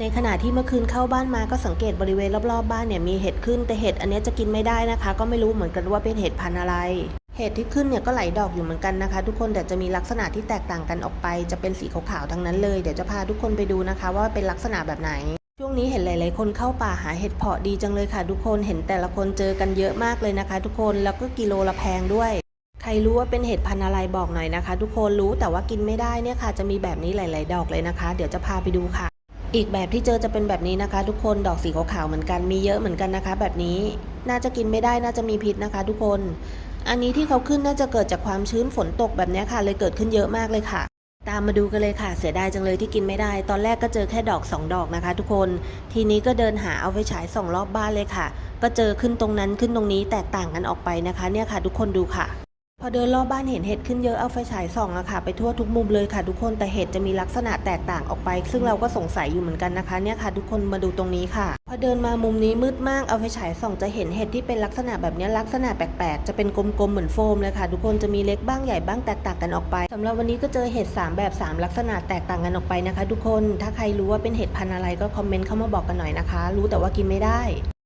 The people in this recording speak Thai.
ในขณะที่เมื่อคืนเข้าบ้านมาก็สังเกตบริเวณรอบๆบ้านเนี่ยมีเห็ดขึ้น แต่เห็ดอันนี้จะกินไม่ได้นะคะ ก็ไม่รู้เหมือนกันว่าเป็นเห็ดพันธุ์อะไร เห็ดที่ขึ้นเนี่ยก็ไหลดอกอยู่เหมือนกันนะคะ ทุกคนแต่จะมีลักษณะที่แตกต่างกันออกไป จะเป็นสีขาวๆทั้งนั้นเลยเดี๋ยวจะพาทุกคนไปดูนะคะ ว่าเป็นลักษณะแบบไหน ช่วงนี้เห็นหลาย ๆ คนเข้าป่าหาเห็ดเพาะดีจังเลยค่ะ ทุกคนเห็นแต่ละคนเจอกันเยอะมากเลยนะคะ ทุกคนแล้วก็กิโลละแพงด้วยใครรู้ว่าเป็นเห็ดพันธุ์อะไรบอกหน่อยนะคะ ทุกคนรู้แต่ว่ากินไม่ได้เนี่ยค่ะ จะมีแบบนี้หลาย ๆ ดอกเลยนะคะ เดี๋ยวจะพาไปดูค่ะ อีกแบบที่เจอจะเป็นแบบนี้นะคะ ทุกคนดอกสีขาวๆเหมือนกันมีเยอะเหมือนกันนะคะ แบบนี้น่าจะกินไม่ได้น่าจะมีพิษนะคะ ทุกคน อันนี้ที่เขาขึ้นน่าจะเกิดจากความชื้นฝนตกแบบนี้ค่ะ เลยเกิดขึ้นเยอะมากเลยค่ะ ตามมาดูกันเลยค่ะ เสียดายจังเลยที่กินไม่ได้ ตอนแรกก็เจอแค่ดอกสองดอกนะคะ ทุกคนทีนี้ก็เดินหาเอาไฟฉายส่องรอบบ้านเลยค่ะ ก็เจอขึ้นตรงนั้นขึ้นตรงนี้แตกต่างกันออกไปนะคะ เนี่ยค่ะ ทุกคนดูค่ะ พอเดินรอบบ้านเห็นเห็ดขึ้นเยอะเอาไฟฉายส่องอะค่ะ ไปทั่วทุกมุมเลยค่ะ ทุกคนแต่เห็ดจะมีลักษณะแตกต่างออกไป ซึ่งเราก็สงสัยอยู่เหมือนกันนะคะเนี่ยค่ะ ทุกคนมาดูตรงนี้ค่ะ พอเดินมามุมนี้มืดมากเอาไฟฉายส่องจะเห็นเห็ดที่เป็นลักษณะแบบนี้ลักษณะแปลกๆจะเป็นกลมๆเหมือนโฟมเลยค่ะ ทุกคนจะมีเล็กบ้างใหญ่บ้างแตกต่างกันออกไปสำหรับวันนี้ก็เจอเห็ดสามแบบสามลักษณะแตกต่างกันออกไปนะคะ ทุกคนถ้าใครรู้ว่าเป็นเห็ดพันธุ์อะไรก็คอมเมนต์เข้ามาบอกกันหน่อยนะคะ รู้แต่ว่ากินไม่ได้